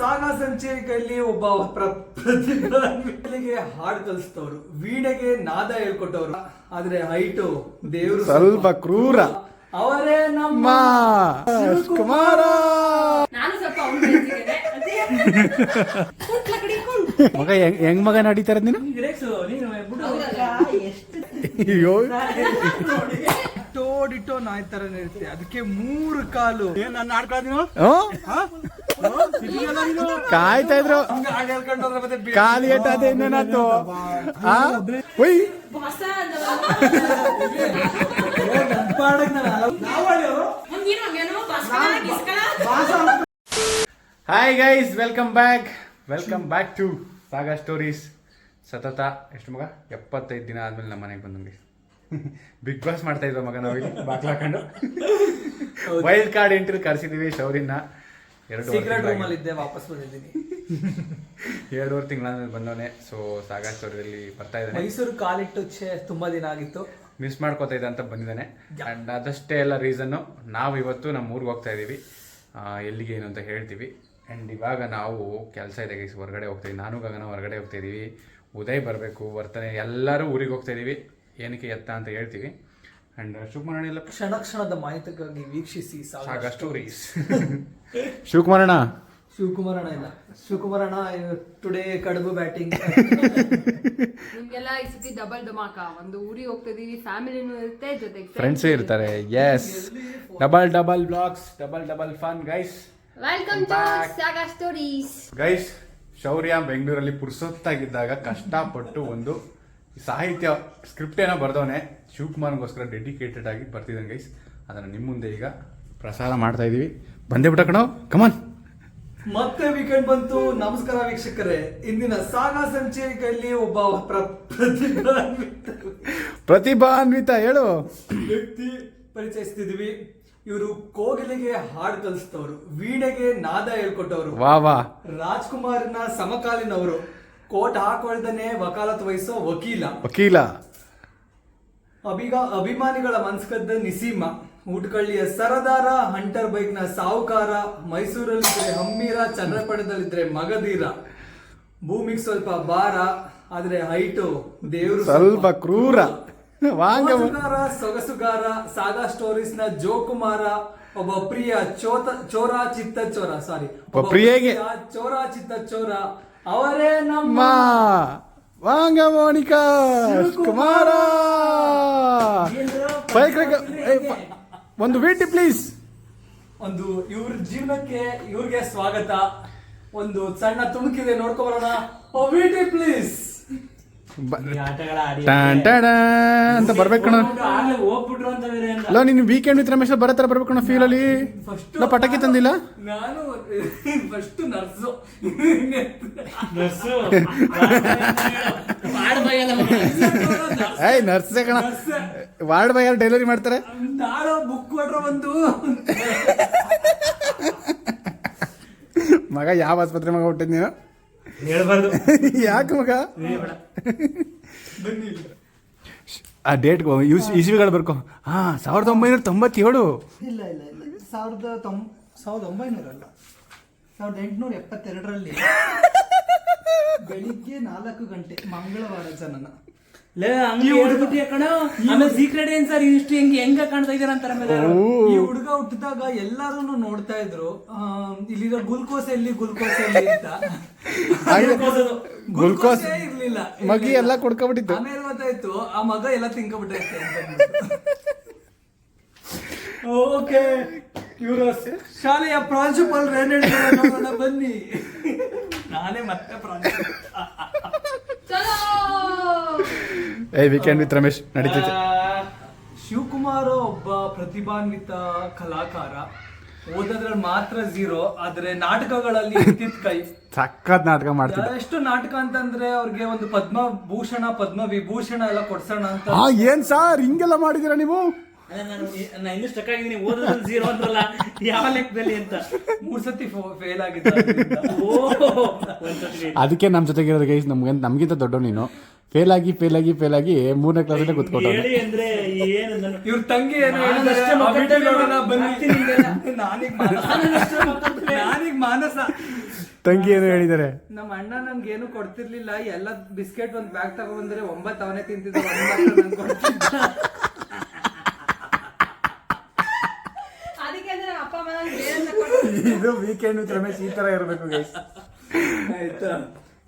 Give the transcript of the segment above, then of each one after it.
ಸಾಗ ಸಂಚಿಕೆಯಲ್ಲಿ ಒಬ್ಬ ಪ್ರ- ಪ್ರತಿಭೆಗೆ ಹಾಡು ಕಲಿಸ್ತವ್ರು ವೀಣೆಗೆ ನಾದ ಹೇಳ್ಕೊಟ್ಟವ್ರು ಆದ್ರೆ ಹೈಟು ದೇವ್ರು ಸ್ವಲ್ಪ ಕ್ರೂರ. ಅವರೇ ನಮ್ಮ ಕುಮಾರ ನಾನು ಸ್ವಲ್ಪ ಅವ್ನ ರೇಂಜಿಗೆನೆ. ಅದೇ. ಕುಂಟ್ಲ ಕಡೆ ಕುಂಟ್. ಮಗ ಹೆಂಗ್ ಹೆಂಗ್ ಮಗ ನಡೀತಾರ ನೀನು ಅಯ್ಯೋ ಡಿಟ್ಟೋ ನಾಯಿ ತರ ಇರುತ್ತೆ ಅದಕ್ಕೆ ಮೂರು ಕಾಲು. ಹ್ಮ್? ಕಾಯ್ತಾ ಇದ್ರು. ಕಾಲು ಹಾಡ್ ಹೇಳ್ಕೊಂಡು ಹೋದ್ರೆ ಮತ್ತೆ ಬಿ- ಕಾಲಿ ಏಟ ಅದೇ ಇನ್ನೇನಾತು ಆ? ಒಯ್ ಹೊಸ ನಾನು ಅಲ್ಲ- ನಾವ್ ಆಡ್ಯೋರು? ಮುಂದಿನ ಹಂಗೇನೋ hi guys welcome back welcome back to Saga Stories ಸತತ ಎಷ್ಟು ಮಗ? ಎಪ್ಪತ್ತೈದು ದಿನ ಆದ್ಮೇಲೆ ನಮ್ಮ ಮನೆಗೆ ಬಂದಂಗೆ ಬಿಗ್ ಬಾಸ್ ಮಾಡ್ತಾ ಇದ್ವ ಮಗ ನಾವು ಇಲ್ಲಿ ಬಾಕ್ಲಾಕೊಂಡು ವೈಲ್ಡ್ ಕಾರ್ಡ್ ಎಂಟ್ರಿ ಕರ್ಸಿದೀವಿ ಶೌರಿನ ಎರಡು ಸೀಕ್ರೆಟ್ ಇದ್ದೆ ವಾಪಸ್ ಬಂದಿದ್ದೀನಿ. ಎರಡೂವರೆ ತಿಂಗಳ ಬಂದವನೆ. ಸೊ ಸಾಗಾ ಸ್ಟೋರಿಯಲ್ಲಿ ಬರ್ತಾ ಇದ್ದಾನೆ. ಮೈಸೂರು ಕಾಲಿಟ್ಟು ಛೇ ತುಂಬಾ ದಿನ ಆಗಿತ್ತು. ಮಿಸ್ ಮಾಡ್ಕೋತಾ ಇದ್ದ ಅಂತ ಬಂದಿದ್ದಾನೆ. ಆ್ಯಂಡ್ ಅದಷ್ಟೇ ಎಲ್ಲ ರೀಸನ್ನು ನಾವು ಇವತ್ತು ನಮ್ಮ ಊರಿಗೆ ಹೋಗ್ತಾ ಇದ್ದೀವಿ ಎಲ್ಲಿಗೆ ಏನು ಅಂತ ಹೇಳ್ತೀವಿ. ಆ್ಯಂಡ್ ಇವಾಗ ನಾವು ಕೆಲಸ ಇದೆ ಹೊರಗಡೆ ಹೋಗ್ತಾ ನಾನು ಗಗನ ಹೊರಗಡೆ ಹೋಗ್ತಾ ಇದ್ದೀವಿ ಉದಯ್ ಬರಬೇಕು ಬರ್ತಾನೆ ಎಲ್ಲರೂ ಊರಿಗೆ ಹೋಗ್ತಾ ಇದ್ದೀವಿ ಏನಕ್ಕೆ ಎತ್ತ ಅಂತ ಹೇಳ್ತೀವಿ. ಅಂಡ್ ಶಿವಕುಮಾರಣ ಎಲ್ಲ ಕ್ಷಣ ಕ್ಷಣದ ಮಾಹಿತಿಗಾಗಿ ವೀಕ್ಷಿಸಿ ಸಾಗ ಸಾಗಾ ಸ್ಟೋರೀಸ್ ಶಿವಕುಮಾರಣ್ಣ ಶಿವಕುಮಾರಣ್ಣ ಇಲ್ಲ. ಶಿವಕುಮಾರಣ್ಣ ಟುಡೇ ಕಡುಬು ಬ್ಯಾಟಿಂಗ್ ನಿಮ್ಗೆಲ್ಲ ಈ ಸತಿ ಡಬಲ್ ಧಮಾಕ. ಒಂದು ಊರಿಗೆ ಹೋಗ್ತಿದೀವಿ ಫ್ಯಾಮಿಲಿನೂ ಇರುತ್ತೆ ಜೊತೆಗೆ ಫ್ರೆಂಡ್ಸ್ ಇರ್ತಾರೆ. Yes double double blogs double double fun guys welcome to. Saga Stories guys Shaurya ಬೆಂಗಳೂರಲ್ಲಿ ಪುರ್ಸೊತ್ತಾಗಿದ್ದಾಗ ಕಷ್ಟಪಟ್ಟು ಒಂದು ಸಾಹಿತ್ಯ ಸ್ಕ್ರಿಪ್ಟ್ ಏನೋ ಬರ್ದವನೆ ಶಿವಕುಮಾರ್ಗೋಸ್ಕರ ಡೆಡಿಕೇಟೆಡ್ ಆಗಿ ಬರ್ತಿದ್ದಂಗೆ ಗೈಸ್ ಅದನ್ನು ನಿಮ್ಮ ಮುಂದೆ ಈಗ ಪ್ರಸಾರ ಮಾಡ್ತಾ ಇದ್ದೀವಿ ಬಂದೇ ಬಿಟ್ಟ ಕಣೋ ಕಮಾನ್ ಮತ್ತೆ ವೀಕೆಂಡ್ ಬಂತು. ನಮಸ್ಕಾರ ವೀಕ್ಷಕರೇ. ಇಂದಿನ ಸಾಗ ಸಂಚಿಕೆಯಲ್ಲಿ ಒಬ್ಬ ಪ್ರ- ಪ್ರತಿಭಾನ್ವಿತ ಪ್ರತಿಭಾನ್ವಿತ ಹೇಳು. ವ್ಯಕ್ತಿ ಪರಿಚಯಿಸ್ತಿದ್ವಿ ಇವರು ಕೋಗಿಲೆಗೆ ಹಾಡು ಕಲಿಸ್ತವರು ವೀಣೆಗೆ ನಾದ ಹೇಳ್ಕೊಟ್ಟವರು. ವಾ ವಾ. ರಾಜ್ಕುಮಾರ್ನ ಸಮಕಾಲೀನವರು. ಕೋಟ್ ಹಾಕೊಳ್ದನೆ ವಕಾಲತ್ ವಹಿಸೋ ವಕೀಲ. ವಕೀಲ. ಅಭಿಗ ಅಭಿಮಾನಿಗಳ ಮನ್ಸ್ಕದ್ದ ನಿಸೀಮ ಊಟಕಳ್ಳಿಯ ಸರದಾರ ಹಂಟರ್ ಬೈಕ್ನ ಸಾಹುಕಾರ ಮೈಸೂರಲ್ಲಿದ್ರೆ ಹಮ್ಮೀರ ಚಂದ್ರಪಣದಲ್ಲಿದ್ರೆ ಮಗಧೀರ. ಭೂಮಿಗೆ ಸ್ವಲ್ಪ ಭಾರ ಆದ್ರೆ ಹೈಟು ದೇವರು ಸ್ವಲ್ಪ. ಕ್ರೂರ. ವಾಂಗ ಸೊಗಸುಗಾರ ಸಾಗಾ ಸ್ಟೋರೀಸ್ನ ಜೋಕುಮಾರ ಒಬ್ಬ ಪ್ರಿಯ ಚೋತ ಚೋರ ಚಿತ್ತ ಚೋರ ಸಾರಿ ಒಬ್ಬ ಪ್ರಿಯೆಗೆ- ಚೋರ ಚಿತ್ತ ಚೋರ ಅವರೇ ನಮ್ಮ ವಾಂಗ ಮೋನಿಕಾ ಕುಮಾರ. ಒಂದು ವೇಟಿ ಪ್ಲೀಸ್. ಒಂದು ಇವ್ರ ಜೀವನಕ್ಕೆ ಇವ್ರಿಗೆ ಸ್ವಾಗತ. ಒಂದು ಸಣ್ಣ ತುಣುಕಿದೆ ನೋಡ್ಕೊಬರೋಣ. ಓ ವಿಟಿ ಪ್ಲೀಸ್. ಅಂತ ಬರ್ಬೇಕು ಕಣ. ನೀನು ವೀಕೆಂಡ್ ವಿತ್ ರಮೇಶ್ ಬರತ್ತರ ಬರ್ಬೇಕು ಕಣ ಫೀಲ್ ಅಲ್ಲಿ. ಪಟಾಕಿ ತಂದಿಲ್ಲ? ನಾನು ಫಸ್ಟ್ ನರ್ಸು. ಬಸ್ಸು ಮಾಡ್ಬಾಯಲ್ಲ ಏಯ್ ನರ್ಸೇ ಕಣ. ವಾರ್ಡ್ ಬಾಯ್ ಯಾರು ಡೆಲಿವರಿ ಮಾಡ್ತಾರೆ? ಬುಕ್ ಕೊಟ್ರ ಮಗ ಯಾವ ಆಸ್ಪತ್ರೆ ಮಗ ಹುಟ್ಟಿದ್ ನೀನು? ಹೇಳ್ಬಾರ್ದು. ಯಾಕೆ ಮಗ? ಬನ್ನಿ ಆ ಡೇಟ್ ಇಸ್ವಿಗಳು ಬರ್ಕೊ. ಹಾ ಸಾವಿರದ ಒಂಬೈನೂರ ತೊಂಬತ್ತೇಳು. ಇಲ್ಲ ಇಲ್ಲ ಇಲ್ಲ. ಸಾವಿರದ ತೊಂಬ ಸಾವಿರದ ಒಂಬೈನೂರಲ್ಲ ಸಾವಿರದ ಎಂಟುನೂರ ಎಪ್ಪತ್ತೆರಡರಲ್ಲಿ ಬೆಳಿಗ್ಗೆ ನಾಲ್ಕು ಗಂಟೆ ಮಂಗಳವಾರ ಜನನ. ಸೀಕ್ರೆಟ್ ಏನ್ ಸರ್ ಇಷ್ಟು ಹೆಂಗ್ ಹೆಂಗ ಕಾಣ್ತಾ ಇದಾರ ಅಂತಾರ ಈ ಹುಡುಗ ಹುಟ್ಟಿದಾಗ ಎಲ್ಲಾರು ನೋಡ್ತಾ ಇದ್ರು. ಇಲ್ಲಿರೋ ಗುಲ್ಕೋಸ್ ಎಲ್ಲಿ ಗುಲ್ಕೋಸ್ ಎಲ್ಲಿ ಅಂತ. ಗ್ಲುಕೋಸ್ ಇರ್ಲಿಲ್ಲ. ಮಗಿ ಎಲ್ಲ ಕೊಡ್ಕೊಬಿಟ್ಟಿತ್ತು ಆಮೇಲೆ ಗೊತ್ತಾಯ್ತು ಆ ಮಗ ಎಲ್ಲ ತಿನ್ಕೊಬಿಟ್ಟೈತೆ ಓಕೆ ಇವರು ಶಾಲೆಯ ಪ್ರಾಂಶುಪಾಲರು ಏನ್ ಹೇಳ್ತಾರೆ ಬನ್ನಿ. ನಾನೇ ಮತ್ತೆ ಪ್ರಾಂಶುಪಾಲ. ಏ ವೀಕೆಂಡ್ ವಿತ್ ರಮೇಶ್ ನಡೀತೈತೆ. ಶಿವಕುಮಾರ್ ಒಬ್ಬ ಪ್ರತಿಭಾನ್ವಿತ ಕಲಾಕಾರ. ಓದೋದ್ರಲ್ಲಿ ಮಾತ್ರ ಝೀರೋ ಆದ್ರೆ ನಾಟಕಗಳಲ್ಲಿ ಎತ್ತಿದ ಕೈ. ಸಕ್ಕತ್ ನಾಟಕ ಮಾಡ್ತಾರೆ ಎಷ್ಟು ನಾಟಕ ಅಂತಂದ್ರೆ ಅವ್ರಿಗೆ ಒಂದು ಪದ್ಮಭೂಷಣ ಪದ್ಮ ವಿಭೂಷಣ ಎಲ್ಲ ಕೊಡ್ಸೋಣ ಅಂತ. ಹಾ ಏನ್ ಸಾರ್? ಹಿಂಗೆಲ್ಲ ಮಾಡಿದೀರಾ ನೀವು? ನಾನು ಇನ್ನೂ ಸ್ಟಕ್ ಆಗಿದ್ದೀನಿ. ಓದೋದ್ರಲ್ಲಿ ಝೀರೋ ಅಂತಲ್ಲ ಯಾವ ಲೆಕ್ಕದಲ್ಲಿ ಅಂತ. ಮೂರ್ ಸತಿ ಫೇಲ್ ಆಗಿದೆ ಅದಕ್ಕೆ ನಮ್ಮ ಜೊತೆಗಿರೋದು ಗೈಸ್ ನಮ್ಗೆ ನಮ್ಗಿಂತ ದೊಡ್ಡ ನೀನು. ಫೇಲ್ ಆಗಿ ಫೇಲ್ ಆಗಿ ಫೇಲ್ ಆಗಿ ಮೂರನೇ ಕ್ಲಾಸಲ್ಲೇ ಹೇಳಿ ಅಂದ್ರೆ ಏನು ಇವ್ರ ತಂಗಿ ಏನು ನಾನು ಅಷ್ಟೇ ಆ video ನೋಡೋಣ ಬನ್ನಿ. ಆಗ್ತೀನಿ ನಾನೀಗ ಮಾನಸ. ನಾನೀಗ ತಂಗಿ ಏನು ಹೇಳಿದಾರೆ ನಮ್ಮ ಅಣ್ಣ ನಮ್ಗೆ ಏನು ಕೊಡ್ತಿರ್ಲಿಲ್ಲ. ಎಲ್ಲ ಬಿಸ್ಕೆಟ್ ಒಂದ್ ಬ್ಯಾಗ್ ತಗೊಂಡ್ರೆ ಒಂಬತ್ತು ಅವನೇ ತಿಂತಿದ್ದ ಒಂದ್ ಮಾತ್ರ ನಂಗ್ ಕೊಡ್ತಿದ್ದ. ಅದಕ್ಕೆ ಅಂದ್ರೆ ಅಪ್ಪ ಅಮ್ಮ ಕೊಡ್ತಾರೆ. ಇದು ವೀಕೆಂಡ್ ವಿತ್ ರಮೇಶ್ ಈ ತರ ಇರಬೇಕು ಗೈಸ್ ಆಯ್ತಾ?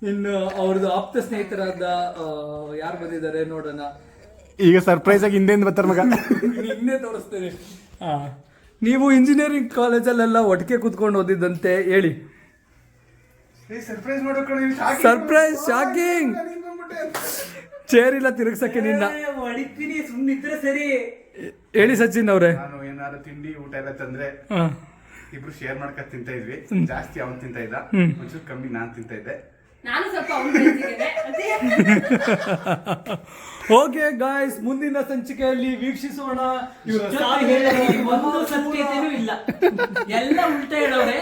ಇನ್ನು ಅವ್ರದ್ದು ಆಪ್ತ ಸ್ನೇಹಿತರಾದ ಯಾರು ಬಂದಿದ್ದಾರೆ ನೋಡೋಣ. ಈಗ ಸರ್ಪ್ರೈಸ್ ಆಗಿ ಹಿಂದೆ ಬರ್ತಾರ ಮಗ. ಹಿಂದೆ ತೋರಿಸ್ತೇನೆ. ನೀವು ಇಂಜಿನಿಯರಿಂಗ್ ಕಾಲೇಜಲ್ಲೆಲ್ಲ ಒಟ್ಟಿಗೆ ಕುತ್ಕೊಂಡು ಓದಿದ್ದಂತೆ ಹೇಳಿ. ಸರ್ಪ್ರೈಸ್ ಶಾಕಿಂಗ್ ಚೇರ್ ಇಲ್ಲ ತಿರುಗ್ಸಕ್ಕೆ ನಿನ್ನ. ಹೊಡಿತೀನಿ ಸುಮ್ಮನಿದ್ರೆ ಸರಿ. ಹೇಳಿ ಸಚಿನ್ ಅವ್ರೆ. ನಾನು ಏನಾದ್ರು ತಿಂಡಿ ಊಟ ಎಲ್ಲ ತಂದ್ರೆ ಇಬ್ರು ಶೇರ್ ಮಾಡ್ಕೊಂಡು ತಿಂತ ಇದ್ವಿ. ಜಾಸ್ತಿ ಅವನು ತಿಂತ ಇದ್ದ ಒಂಚೂರು ಕಮ್ಮಿ ನಾನು ತಿಂತ ಇದ್ದೆ. ನಾನು ಸ್ವಲ್ಪ ಓಕೆ ಗಾಯ್ಸ್ ಮುಂದಿನ ಸಂಚಿಕೆಯಲ್ಲಿ ವೀಕ್ಷಿಸೋಣ. ಇವರ ಒಂದು ಇಲ್ಲ. ಎಲ್ಲ ಉಲ್ಟಾ ಹೇಳೋರೆ.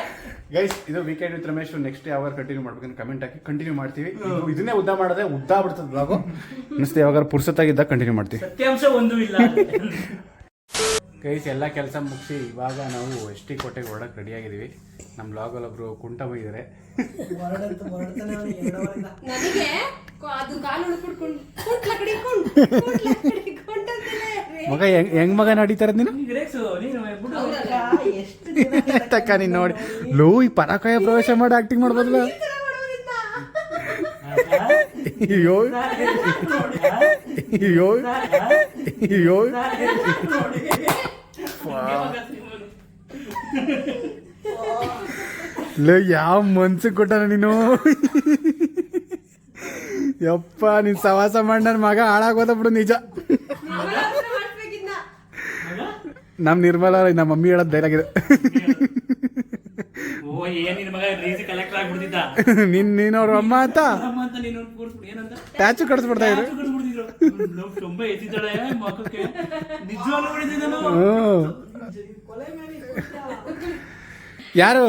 ಗೈಸ್ ಇದು ವೀಕೆಂಡ್ ವಿತ್ ರಮೇಶ್ ನೆಕ್ಸ್ಟ್ ಯಾವಾಗ ಕಂಟಿನ್ಯೂ ಮಾಡ್ಬೇಕಂತ ಕಮೆಂಟ್ ಹಾಕಿ ಕಂಟಿನ್ಯೂ ಮಾಡ್ತೀವಿ. ಇದು ಇದನ್ನೇ ಉದ್ದ ಮಾಡದೆ ಉದ್ದ ಬಿಡ್ತದೆ ಬ್ಲಾಗು ಯಾವಾಗ ಪುರ್ಸತ್ತಾಗಿದ್ದಾಗ ಕಂಟಿನ್ಯೂ ಮಾಡ್ತೀವಿ. ಸತ್ಯಾಂಶ ಒಂದು ಇಲ್ಲ. ಗೈಸ್ ಎಲ್ಲ ಕೆಲಸ ಮುಗಿಸಿ ಇವಾಗ ನಾವು ಎಸ್ ಟಿ ಕೋಟೆಗೆ ಹೊರಡಕ್ಕೆ ರೆಡಿ ಆಗಿದ್ದೀವಿ ನಮ್ಮ ಲಾಗಲ್ಲಿ ಒಬ್ರು ಕುಂಟ ಹೋಗಿದ್ದಾರೆ ನನಗೆ ಕೊ- ಅದು ಕಾಲು ಉಳ್ಕೊಂಡು ಕುಂಟ್ಲ ಕಡೆ ಕುಂಟ್ ಕುಂಟ್ಲ ಕಡೆ ಕುಂಟ್ ಅಂತಾನೆ ಮಗ ಹೆಂಗ್ ಹೆಂಗ್ ಮಗ ನಡೀತಾರ ನೀನು ತಕ್ಕ ನೀನು ನೋಡಿ ಲೋ ಈ ಪರಾಕಾಯ ಪ್ರವೇಶ ಮಾಡಿ ಆಕ್ಟಿಂಗ್ ಮಾಡ್ಬೋದಲ್ಲ ಈ ತರ ಮಾಡೋದ್ರಿಂದ ಅಯ್ಯೋ ಅಯ್ಯೋ ಅಯ್ಯೋ ಲೋ ಯಾವ ಮನ್ಸು ಕೊಟ್ಟನ ನೀನು? ಯಪ್ಪ ನೀನ್ ಸವಾಸ ಮಾಡಿ ನನ್ನ ಮಗ ಹಾಳಾಗೋದ ಬಿಡು ನಿಜ. ನಮ್ಮ ನಿರ್ಮಲ ನಮ್ಮ ಮಮ್ಮಿ ಹೇಳೋದ್ ಡೈಲಾಗ್ ಇದೆ ಓ ಏನ್ ನಿನ್ ಮಗ? ರೀಸಿ ಕಲೆಕ್ಟರ್ ಆಗ್ಬಿಡ್ತಿದ್ದ. ನಿನ್ ನೀನ್ ಅವ್ರ ಅಮ್ಮ ಅಂತ? ಅಮ್ಮ ಅಂತ ನೀನು ಕೂರ್ಸ್ಬಿಡು ಏನಂತ? ಟ್ಯಾಚು ಕಡಿಸ್ಬಿಡ್ತಾ ಇದ್ರು. ತುಂಬಾ ಎತ್ತಿದ್ದಾಳೆ ಮಕ್ಕಕ್ಕೆ. ನಿಜವಾಗ್ಲೂ. ಯಾರು?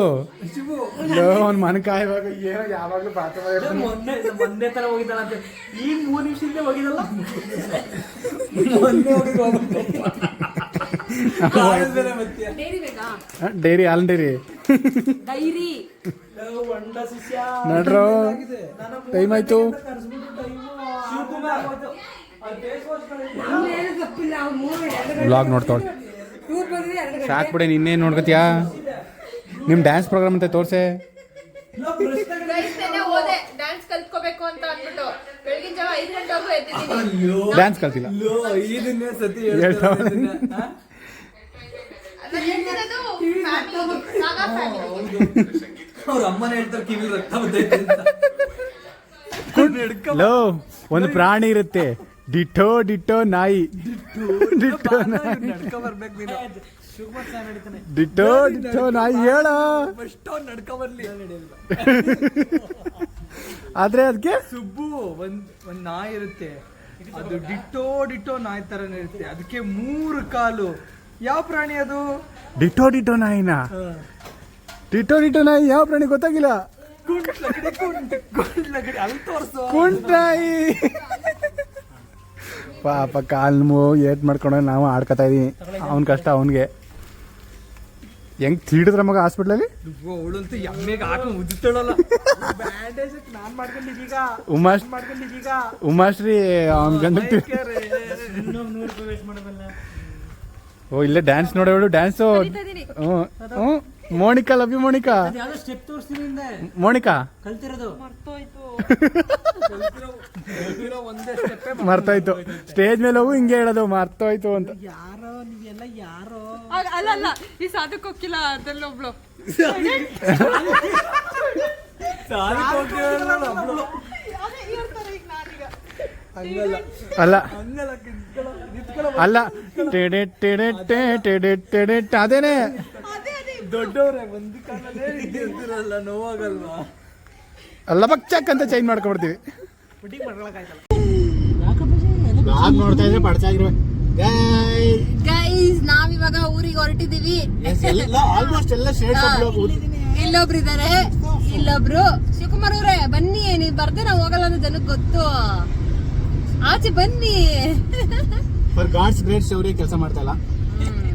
ಅವ್ನ ಮನಕಾಯ ಕಾಯುವಾಗ ಏನೋ ಯಾವಾಗ್ಲೂ ಪಾತ್ರ. ಮೊನ್ನೆ ಮೊನ್ನೆ ತರ ಹೋಗಿದ್ದಾಳಂತೆ. ಈ ಮೂರು ನಿಮಿಷದಿಂದ ಹೋಗಿದಲ್ಲ ಮೊನ್ನೆ ಹೋಗಿ ಡೈರಿ ಹಾಲ್ ಡೈರಿ ನಡ್ರೋ ಟೈಮ್ ಆಯ್ತು. ಬ್ಲಾಗ್ ನೋಡ್ತಾಳೆ ಗಂಟೆ ಸಾಕ್ಬಿಡೆ ನಿನ್ನೇನು ನೋಡ್ಕತ್ಯಾ? ನಿಮ್ ಡ್ಯಾನ್ಸ್ ಪ್ರೋಗ್ರಾಮ್ ಅಂತ ತೋರ್ಸೆ. ಡ್ಯಾನ್ಸ್ ಕಲ್ತ್ಕೋಬೇಕು ಅವ್ರ ಅಮ್ಮನ ಹೇಳ್ತಾರೆ ಕಿವಿ ರಕ್ತ ಬರ್ತೈತೆ ಅಂತ. ನಡ್ಕ ಲೋ ಒಂದು ಪ್ರಾಣಿ ಇರುತ್ತೆ. ಡಿಟೋ ಡಿಟೋ ನಾಯಿ. ಡಿಟೋ ನಾಯಿ. ನಡ್ಕ ಬರ್ಬೇಕು ನೀನು. ಡಿಟೋ ಡಿಟೋ ನಾಯಿ ಹೇಳ. ಆದ್ರೆ ಅದಕ್ಕೆ ಸುಬ್ಬು ಒಂದ್ ಒಂದ್ ನಾಯಿ ಇರುತ್ತೆ. ಅದು ಡಿಟೋ ಡಿಟೋ ನಾಯಿ ತರ ಇರುತ್ತೆ. ಅದಕ್ಕೆ ಮೂರು ಕಾಲು ಯಾವ ಪ್ರಾಣಿ ಅದು? ಡಿಟೋ ಡಿಟೋ ನಾಯಿನ ಡಿಟೋ ಡಿಟೋ ನಾಯಿ ಯಾವ ಪ್ರಾಣಿ ಗೊತ್ತಾಗಿಲ್ಲ ಕುಂಟಾಯಿ ಪಾಪ ಕಾಲ್ ನೋವು ಏಟ್ ಮಾಡ್ಕೊಂಡು ನಾವು ಆಡ್ಕೊತಾ ಇದೀವಿ ಅವನ ಕಷ್ಟ ಅವನಿಗೆ. ಹೆಂಗ್ ತೀಡಿದ್ರ ಮಗ ಹಾಸ್ಪಿಟ್ಲಲ್ಲಿ? ಉಮಾಶ್ ಮಾಡ್ಕೊಂಡಿದ್ದೀಗ ಉಮಾಶ್ರೀ ಅವನ ಗಂಡ ಓ ಇಲ್ಲೇ ಡ್ಯಾನ್ಸ್ ನೋಡೋಳು ಡ್ಯಾನ್ಸ್ ಹ್ಞೂ ಹ್ಞೂ. Monica love you Monica. ಅದು ಸ್ಟೆಪ್ ತೋರಿಸ್ತೀನಿ ಹಿಂದೆ ಮೋನಿಕಾ. ಕಲ್ತಿರೋದು. ಒಂದೇ ಸ್ಟೆಪ್ ಮರ್ತಾಯ್ತು. ಸ್ಟೇಜ್ ಮೇಲೆ ಹೋಗು ಹಿಂಗೆ ಹೇಳೋದು ಮರ್ತೋಯ್ತು ಅಂತ. ಯಾರೋ ನೀವೆಲ್ಲ ಯಾರೋ. ಅಲ್ಲ ಅಲ್ಲ ಈ ಸಾಧಕ್ ಹೋಗಿಲ್ಲ ಹೋಗ್ತಿರಲ್ಲ ಒಬ್ಳು. ಅಲ್ಲ. ಅಲ್ಲ. ಟೆಡೆ ಟೆಡೆ ಟೆ ಟೆಡೆ ಟೆಡೆ ಅದೇನೆ. ದೊಡ್ಡವರೇ ಒಂದು ಕಾಲಲ್ಲೇ ಇದ್ದಿರ್ತಿರಲ್ಲ ನೋವಾಗಲ್ವಾ? ಅಲ್ಲ ಬಕ್ಚಕ್ ಅಂತ ಚೇಂಜ್ ಮಾಡ್ಕೊಬಿಡ್ತೀವಿ ನೋಡ್ತಾ ಇದ್ರೆ ಪಡ್ಚಾಗಿರುವ ಗೈಸ್ ನಾವಿವಾಗ ಊರಿಗೆ ಹೊರಟಿದೀವಿ ಆಲ್ಮೋಸ್ಟ್ ಎಲ್ಲ ಇಲ್ಲೊಬ್ರು ಇದಾರೆ. ಇಲ್ಲೊಬ್ರು. ಶಿವಕುಮಾರ್ ಅವ್ರೆ ಬನ್ನಿ ನೀವ್ ಬರ್ದೆ ನಾವ್ ಹೋಗಲ್ಲ ಅಂತ ಜನಕ್ಕೆ ಗೊತ್ತು. ಆಚೆ ಬನ್ನಿ. ಫಾರ್ ಗಾಡ್ಸ್ ಗ್ರೇಟ್ ಶೌರ್ಯ ಕೆಲಸ ಮಾಡ್ತಾ ಇಲ್ಲ.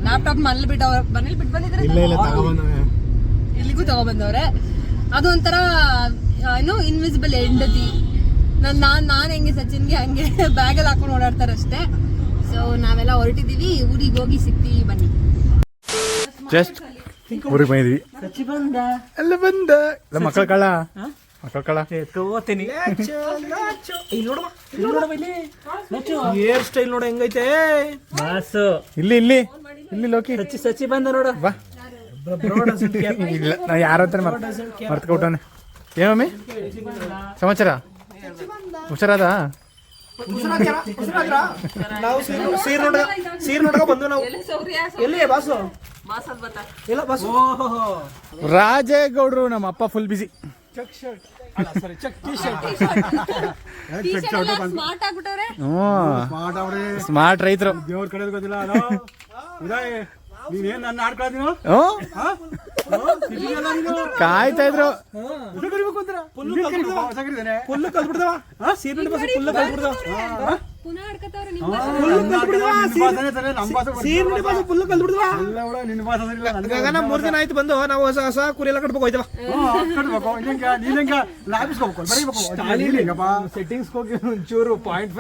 ಲ್ಯಾಪ್ಟಾಪ್ ಮಲ್ಲ ಬಿಟ್ಟು ಅವ್ರ ಮನೇಲಿ ಬಿಟ್ಟು ಬಂದಿದ್ರೆ ಇಲ್ಲ ಇಲ್ಲ ತಗೊಂಡ್ಬಂದವ್ರೆ ಇಲ್ಲಿಗೂ ತಗೊಂಡ್ಬಂದವ್ರೆ ಅದು ಒಂಥರ ಏನು ಇನ್ವಿಸಿಬಲ್ ಹೆಂಡತಿ. ನಾನು ನಾನು ನಾನು ಹೆಂಗೆ ಸಚಿನ್ಗೆ ಹಂಗೆ ಬ್ಯಾಗಲ್ಲಿ ಹಾಕೊಂಡು ಓಡಾಡ್ತಾರೆ ಅಷ್ಟೇ ಸೊ ನಾವೆಲ್ಲ ಹೊರಟಿದ್ದೀವಿ ಊರಿಗೆ ಹೋಗಿ ಸಿಗ್ತೀವಿ ಬನ್ನಿ. ಜಸ್ಟ್ ಊರಿಗೆ ಬಂದಿದ್ವಿ ಸಚಿ ಬಂದ. ಎಲ್ಲ ಬಂದ. ಮಕ್ಕಳ ಕಳ ಮಕ್ಕಳ ಕಳ ಎತ್ಕೋತೀನಿ ಹೇರ್ ಸ್ಟೈಲ್ ನೋಡ ಹೆಂಗೈತೆ. ಬಾಸು ಇಲ್ಲಿ ಇಲ್ಲಿ. ಇಲ್ಲಿ ಲೋಕಿ. ಸಚ್ಚಿ ಸಚ್ಚಿ ಬಂದ ನೋಡು. ಬಾ. ಇಲ್ಲ ನಾ ಯಾರ ಹತ್ರ ಏ ಮಮ್ಮಿ? ಸಮಾಚಾರ? ಹುಷಾರಾದ? ನಾವು ಸೀರ್ ನೋಡ ಸೀರ್ ನೋಡಕ ಬಂದು ನಾವು. ಎಲ್ಲಿ ಬಾಸು? ಇಲ್ಲ ಬಾಸು. ರಾಜೇಗೌಡರು ನಮ್ಮ ಅಪ್ಪ ಫುಲ್ ಬಿಸಿ ಸಾರಿ ಚೆಕ್ ಟಿ ಶರ್ಟ್ ಸ್ಮಾರ್ಟ್ ಆಗ್ಬಿಟ್ಟವ್ರೆ? ಹ್ಞೂ. ಸ್ಮಾರ್ಟ್ ರೈತರು. ದೇವ್ರ ಕಡೆ ಗೊತ್ತಿಲ್ಲ ಅದು. ಉದಯ್ ನೀನೇನ್ ನನ್ನ ಆಡ್ಕೊಳ್ತೀನೋ ಹ್ಞೂ. ಕಾಯ್ತಾ ಇದ್ರು. ಫುಲ್ ಕಲ್ಬಿಡ್ದವ ಸೀರೆ ನೋಡಿ ಬಾಸು ಮೂರ್ ದಿನ ಆಯ್ತು ಬಂದು ನಾವು ಹೊಸ ಹೊಸ ಕುರಿ ಎಲ್ಲ ಕಟ್ಬೇಕು ಹೋಯ್ತವ. ಸೆಟ್ಟಿಂಗ್ಸ್ ಹೋಗಿ ಒಂಚೂರು ಪಾಯಿಂಟ್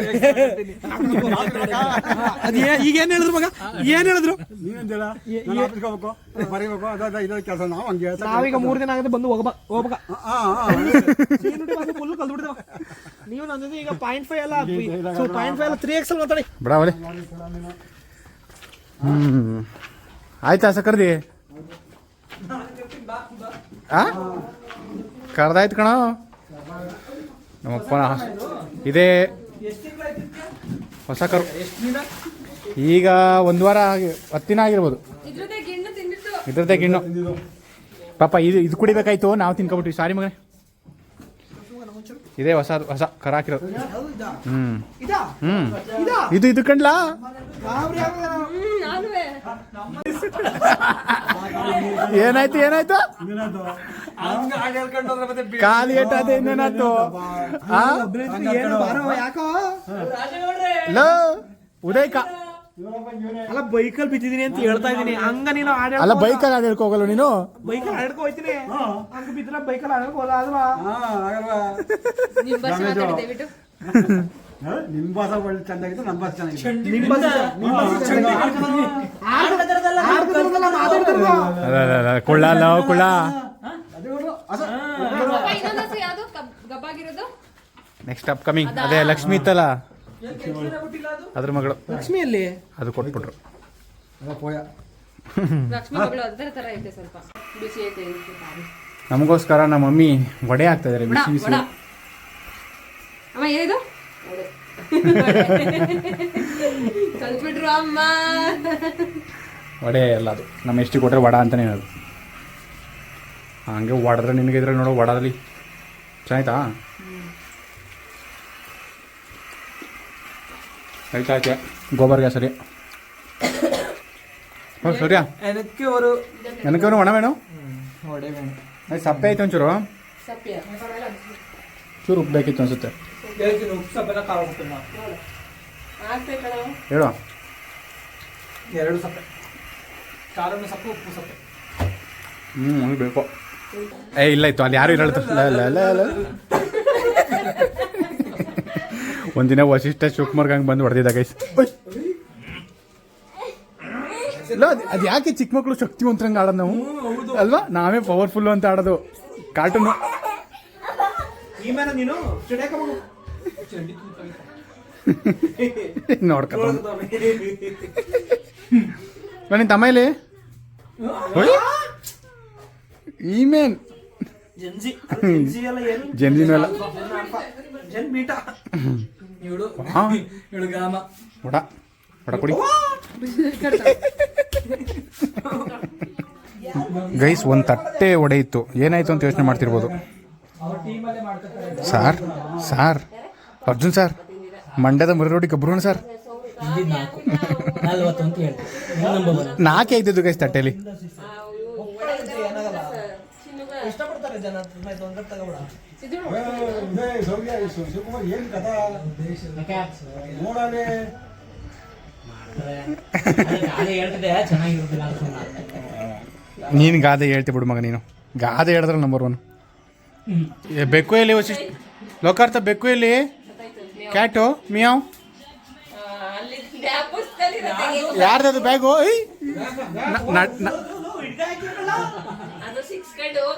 ಅದ್ ಈಗ ಏನ್ ಹೇಳಿದ್ರು ಮಗ? ಏನ್ ಹೇಳಿದ್ರು? ನೀನೇಂದಿಲ್ಲ? ನಾನು ಆಫೀಸ್ಗೆ ಹೋಗ್ಬೇಕು, ಬರೀಬೇಕು, ಅದು ಅದು ಇದು ಕೆಲಸ ನಾವು ಹಂಗೆ ನಾವೀಗ ಮೂರ್ ದಿನ ಆಗಿದೆ ಬಂದು ಹೋಗ್ಬ ಹೋಗ್ಬೇಕ. ಫುಲ್ ನೀವು ನಂದು ಈಗ ಪಾಯಿಂಟ್ ಫೈವ್ ಎಲ್ಲ ಪಾಯಿಂಟ್ ಫೈವ್ ಎಲ್ಲ ತ್ರೀ ಎಕ್ಸ್ ಮಾತಾಡಿ. ಬಿಡ ಅವಳೆ ಹ್ಞೂ ಆಯ್ತಾ ಸಕರ್ದಿ? ಆ? ಕರ್ದಾಯ್ತು ಕಣ. ನಮ್ಮಪ್ಪ ಇದೇ ಹೊಸ ಕರು ಈಗ ಒಂದು ವಾರ ಆಗಿ ಹತ್ತಿನ ದಿನ ಆಗಿರ್ಬೋದು. ಇದ್ರದ್ದೇ ಗಿಣ್ಣು ತಿಂದಿತ್ತು. ಇದ್ರದ್ದೇ ಗಿಣ್ಣು. ಪಾಪ ಇದು ಇದು ಕುಡಿಬೇಕಾಯ್ತು ನಾವು ತಿನ್ಕೊಬಿಟ್ವಿ. ಸಾರಿ ಮಗನೇ. ಇದೇ ಹೊಸ ಹೊಸ ಕರ ಹಾಕಿರೋ ಹ್ಮ್. ಇದಾ? ಹ್ಮ್. ಇದು? ಇದು ಕಂಡ್ಲಾ? ನಾನುವೇ. ಏನಾಯ್ತು ಏನಾಯ್ತು? ಕಾಲು ಏಟಾದ ಇನ್ನೇನಾಯ್ತು? ಆ? ಯಾಕೋ? ಲೋ, ಉದಯ್ ಕಾ ಅಲ್ಲ ಬೈಕಲ್ಲಿ ಬಿದ್ದಿದೀನಿ ಅಂತ ಹೇಳ್ತಾ ಇದೀನಿ ಹಂಗ ನೀನು ಆಡ ಅಲ್ಲ ಬೈಕಲ್ಲಿ ಆಡಕ್ಕೆ ಹೋಗಲ್ಲ ನೀನು? ಬೈಕಲ್ಲಿ ಆಡಕ್ಕೆ ಹೋಯ್ತೀನಿ. ಹಂಗ ಬಿದ್ರ ಬೈಕಲ್ಲಿ ಆಡಕ್ಕೆ ಹೋಗಲ್ಲ ಅದ್ರ? ನಿಮ್ ಭಾಷೆ ಮಾತಾಡಿ ದಯವಿಟ್ಟು ಹ? ನಿಮ್ ಭಾಷೆ ಒಳ್ಳೆ ಚೆನ್ನಾಗಿತ್ತು ನಮ್ಮ ಭಾಷೆ ಚೆನ್ನಾಗಿತ್ತು. ನಿಮ್ ಭಾಷೆ ನಿಮ್ ಭಾಷೆ ಕುಳ್ಳ ಅಲ್ಲ ಕುಳ್ಳ. ನೆಕ್ಸ್ಟ್ ಅಪ್ ಕಮಿಂಗ್ ಅದೇ ಲಕ್ಷ್ಮಿ ಇತ್ತಲ್ಲ ಅದ್ರ ಮಗಳು. ಲಕ್ಷ್ಮಿಯಲ್ಲಿ? ಅದು ಕೊಟ್ಬಿಟ್ರು. ಪೋಯ. ಲಕ್ಷ್ಮಿ ಮಗಳು ಅದರ ತರ ಐತೆ ಸ್ವಲ್ಪ. ಬಿಸಿ ಐತೆ. ನಮಗೋಸ್ಕರ ನಮ್ಮ ಮಮ್ಮಿ ವಡೆ ಆಗ್ತಾ ಇದಾರೆ ಬಿಸಿ ಬಿಸಿ. ವಡ. ಅಮ್ಮ ಏನಿದು? ಅಮ್ಮ. ವಡೆ ಎಲ್ಲ ಅದು. ನಮ್ಮ ಎಷ್ಟು ಕೊಟ್ಟರೆ ವಡ ಅಂತಾನೆ ಹೇಳೋದು. ಹಂಗೆ ಒಡೆದ್ರೆ ನಿನಗೆ ಇದ್ರೆ ನೋಡೋ ವಡದಲ್ಲಿ. ಚೆನ್ನಾಯ್ತಾ? ಆಯ್ತು. ಗೋಬರ್ ಗೋಬರ್ಗೆ ಸರಿ. ಹೋ ಸರಿಯಾ ಏನಕ್ಕೆ ಅವರು? ಒಣ ಆಯ್ತು ಸಪ್ಪೆ ಆಯ್ತು ಒಂಚೂರು. ಚೂರು ಉಪ್ಪು ಬೇಕಿತ್ತು ಅನ್ಸುತ್ತೆ. ಹೇಳು. ಎರಡು ಸಪ್ಪೆ. ಖಾರನು ಸಪ್ಪೆ ಉಪ್ಪು ಸಪ್ಪೆ. ಹ್ಞೂ ಹಂಗೆ ಬೇಕು. ಏ ಇಲ್ಲ ಇತ್ತು. ಅಲ್ಲಿ ಯಾರು ಇರಲ್ತು ಒಂದಿನ ವಶಿಷ್ಠ ಶಿವಕುಮಾರ್ ಹಂಗೆ ಬಂದು ಹೊಡೆದಿದ್ದ ಗೈಸ್ ಇಲ್ಲ ಅದು ಯಾಕೆ ಚಿಕ್ಕ ಮಕ್ಕಳು ಶಕ್ತಿವಂತರಂಗೆ ಆಡೋದು ನಾವು ಅಲ್ವಾ ನಾವೇ ಪವರ್ಫುಲ್ಲು ಅಂತ ಆಡೋದು ಕಾರ್ಟೂನು ನೋಡ್ಕ ನಿನ್ನ ತಮ್ಮ ಇಲ್ಲಿ ಜನ್ ಈ ಮೇನ್ ಇವಳು. ಇವಳು ಗಾಮ ಕೊಡಿ. ಗೈಸ್ ಒಂದು ತಟ್ಟೆ ಒಡೆಯಿತು. ಏನಾಯ್ತು ಅಂತ ಯೋಚನೆ ಮಾಡ್ತಿರ್ಬೋದು. Sir sir. ಅರ್ಜುನ್ ಸರ್ ಮಂಡ್ಯದ ಮುರರೋಡಿ ಗಬ್ರುಣ ಸರ್. ನಾಲ್ಕೇ. ಇದ್ದಿದ್ದು ಗೈಸ್ ತಟ್ಟೆಲಿ. ಇಷ್ಟಪಡ್ತಾರೆ ಜನ ಶಿವಕುಮಾರ್ ಏನ್ ಕಥಾ. ನೀನು ಗಾದೆ ಹೇಳ್ತಿ ಬಿಡು ಮಗ ನೀನು. ಗಾದೆ ಹೇಳಿದ್ರೆ ನಂಬರ್ ಒನ್ ಬೆಕ್ಕು ಎಲ್ಲಿ ವಶಿಷ್ಠ ಲೋಕಾರ್ಥ ಬೆಕ್ಕು ಎಲ್ಲಿ ಕ್ಯಾಟು ಮಿಯಾವ್? ಅಲ್ಲಿ ಬ್ಯಾಗು? ಇರುತ್ತೆ. ಯಾರ್ದದು ಬ್ಯಾಗು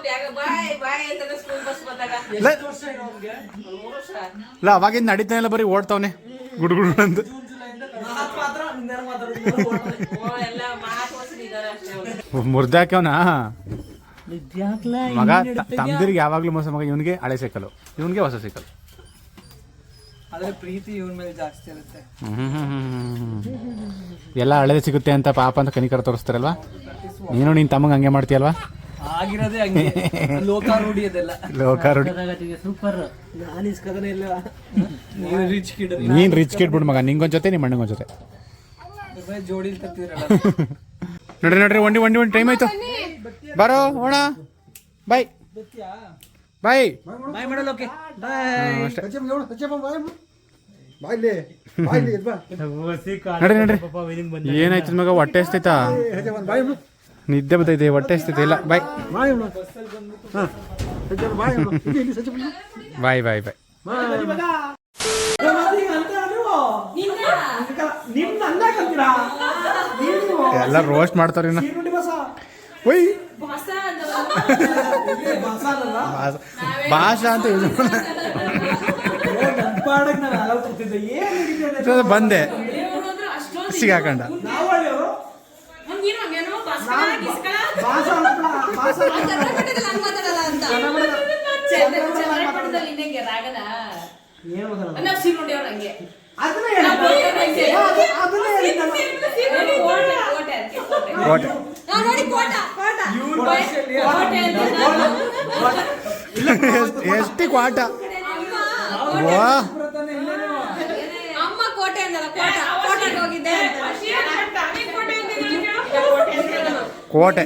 ಬ್ಯಾಗ ಬಾಯ್ ಬಾಯ್ ಅಂತ ಸ್ಕೂಲ್ ಬಸ್ ಬಂದಾಗ. ಇಲ್ಲ ಅವಾಗಿಂದ ನಡೀತಾನೆ ಇಲ್ಲ ಬರೀ ಓಡ್ತಾವನೆ. ಗುಡ್ ಗುಡ್ ಅಂತ. ಮುರ್ದಾಕ್ಯವನ ಮಗ ತಮ್ದಿರಿಗೆ ಯಾವಾಗ್ಲೂ ಮೋಸ ಮಗ ಇವನಿಗೆ ಹಳೆ ಸೈಕಲ್ ಇವನಿಗೆ ಹೊಸ ಸೈಕಲ್ ಆದ್ರೆ ಪ್ರೀತಿ ಇವನ್ ಮೇಲೆ ಜಾಸ್ತಿ ಇರುತ್ತೆ. ಎಲ್ಲ ಹಳೇದೇ ಸಿಗುತ್ತೆ ಅಂತ ಪಾಪ ಅಂತ ಕನಿಕರ ತೋರಿಸ್ತಾರಲ್ವಾ? ನೀನು ನಿನ್ ತಮ್ಮಂಗೆ ಹಂಗೆ ಮಾಡ್ತೀಯಲ್ವಾ? ಆಗಿರೋದೇ ಹಂಗೆ. ಲೋಕಾರೂಢಿ ಅದೆಲ್ಲ. ಲೋಕಾರೂಢಿ ಸೂಪರ್ ನಾನು ಇಸ್ಕದನೇ ಇಲ್ಲ. ನೀನು ರಿಚ್ ಕಿಡ್ ನೀನ್ ರಿಚ್ ಕಿಡ್ ಬಿಡ್ ಮಗ ನಿಂಗೊಂದ್ ಜೊತೆ ನಿಮ್ಮ ಅಣ್ಣಗೊಂದ್ ಜೊತೆ. ಜೋಡಿ ನೋಡ್ರಿ ನೋಡ್ರಿ ಒಂಡಿ ಒಂಡಿ ಒಂದ್ ಟೈಮ್ ಆಯ್ತು. ಬರೋ ಹೋಣ ಬಾಯ್. ಬಾಯ್. ಬಾಯ್ ಮಾಡಲ್ಲ ಓಕೆ. ಬಾಯ್. ನಡ್ರಿ ನಡ್ರಿ. ಏನಾಯ್ತು ಮಗ ಹೊಟ್ಟೆ ಬಿಡು ನಿದ್ದೆ ಬರ್ತೈತೆ ಹೊಟ್ಟೆ ಸ್ಥಿತಿ ಇಲ್ಲ ಬಾಯ್ ಬಾಯ್ ಬಾಯ್. ಬಾಯ್ ಎಲ್ಲ ರೋಸ್ಟ್ ಮಾಡ್ತಾರೆ ಇನ್ನ. ಒಯ್ ಭಾಷ- ಅಂತ ಬಂದೆ. ಮಾಡ- ಎಷ್ಟು ಕ್ವಾಟ ಅಮ್ಮ ಕೋಟೆ. ಅಂದಲ್ಲ ಕೋಟ. ಕೋಟೆಗೆ ಹೋಗಿದ್ದೆ ಅಂತ. ಕೋಟೆ.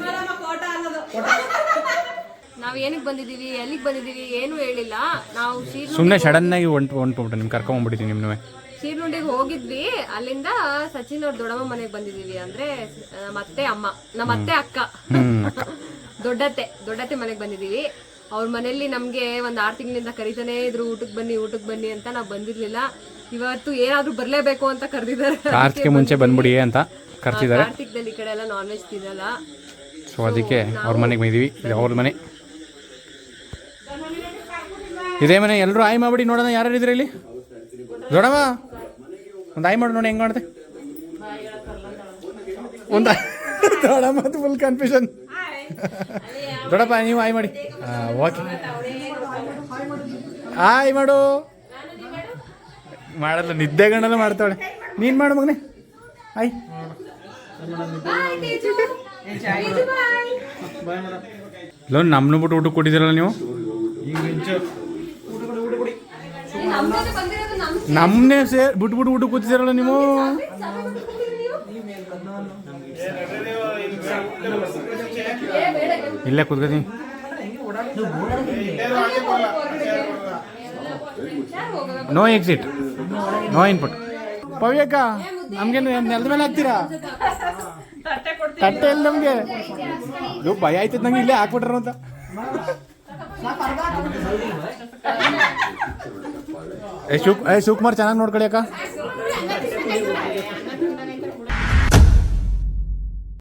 ನಾವ್ ಏನಕ್ಕೆ ಬಂದಿದೀವಿ ಎಲ್ಲಿಗೆ ಬಂದಿದೀವಿ ಏನು ಹೇಳಿಲ್ಲ. ನಾವು ಸುಮ್ಮನೆ ಸಡನ್ ಆಗಿ ಹೊಂಟು ಹೊಂಟ್ಬಿಟ್ಟು ನಿಮ್ಗೆ ಕರ್ಕೊಂಡ್ಬಿಟ್ಟಿದ್ದೀನಿ ನಿಮ್ನು ಶೀರ್ನುಂಡಿಗೆ ಹೋಗಿದ್ವಿ. ಅಲ್ಲಿಂದ ಸಚಿನ್ ಅವ್ರ ದೊಡ್ಡಮ್ಮ ಮನೆಗೆ ಬಂದಿದೀವಿ ಅಂದ್ರೆ ಮತ್ತೆ ಅತ್ತೆ ಅಮ್ಮ ನಮ್ಮ ಅತ್ತೆ ಅಕ್ಕ. ದೊಡ್ಡತ್ತೆ ದೊಡ್ಡತ್ತೆ ಮನೆಗೆ ಬಂದಿದೀವಿ. ಅವ್ರ ಮನೆಯಲ್ಲಿ ನಮ್ಗೆ ಒಂದ್ ಆರ್ ತಿಂಗಳಿಂದ ಕರಿತಾನೆ ಇದ್ರು ಊಟಕ್ಕೆ ಬನ್ನಿ ಊಟಕ್ಕೆ ಬನ್ನಿ ಅಂತ ನಾವು ಬಂದಿರ್ಲಿಲ್ಲ. ಇವತ್ತು ಏನಾದ್ರೂ ಬರ್ಲೇಬೇಕು ಅಂತ ಕರೆದಿದ್ದಾರೆ. ಕಾರ್ತಿಕ ಮುಂಚೆ ಬಂದ್ಬಿಡಿ ಅಂತ. ಕರ್ತಿದ್ದಾರೆ. ಕಾರ್ತಿಕ್ದಲ್ಲಿ ಈ ಕಡೆ ಎಲ್ಲ ನಾನ್ ವೆಜ್ ತಿನ್ನಲ್ಲ. ಸೊ ಅದಕ್ಕೆ ಅವ್ರ ಮನೆಗೆ ಬಂದಿದ್ದೀವಿ ಇದು ಅವ್ರ ಮನೆ. ಇದೇ ಮನೆ ಎಲ್ಲರೂ ಆಯ್ ಮಾಡ್ಬಿಡಿ ನೋಡೋಣ ಯಾರು ಇದ್ರೆ ಇಲ್ಲಿ. ದೊಡವ ಒಂದು ಆಯ್ ಮಾಡಿ ನೋಡಿ ಹೆಂಗ್ ಮಾಡಿದೆ ಒಂದು ಮತ್ತು ಫುಲ್ ಕನ್ಫ್ಯೂಷನ್ ದೊಡಪ್ಪ ನೀವು ಆಯ್ ಮಾಡಿ. ಓಕೆ ಆಯ್ ಮಾಡು. ಮಾಡಲ್ಲ ನಿದ್ದೆಗಣ್ಣಲ್ಲ ಮಾಡ್ತಾಳೆ ನೀನು ಮಾಡು ಮಗನೇ. ಆಯ್. ಲೋ ನಮ್ನು ಬಿಟ್ಟು ಊಟ ಕೊಟ್ಟಿದ್ದೀರಲ್ಲ ನೀವು? ನಮ್ಮನ್ನೇ ಸೇ ಬಿಟ್ಟು ಊಟ ಕೂತಿದ್ದೀರಲ್ಲ ನೀವು? ಇಲ್ಲೇ ಕೂತ್ಕೊತೀನಿ. ನೋ ಎಕ್ಸಿಟ್ ನೋ ಇನ್ಪುಟ್ ಪವ್ಯಕ್ಕ ನಮ್ಗೇನು ನೆಲದ ಮೇಲೆ ಹಾಕ್ತೀರಾ? ತಟ್ಟೆ ಇಲ್ಲ ನಮ್ಗೆ. ಇದು ಭಯ ಆಯ್ತದ ನಂಗೆ ಇಲ್ಲೇ ಹಾಕ್ಬಿಟ್ರ ಅಂತ. ಶಿವ್ ಶಿವಕುಮಾರ್ ಚೆನ್ನಾಗಿ ನೋಡ್ಕೊಳ್ಳಿ ಅಕ್ಕ.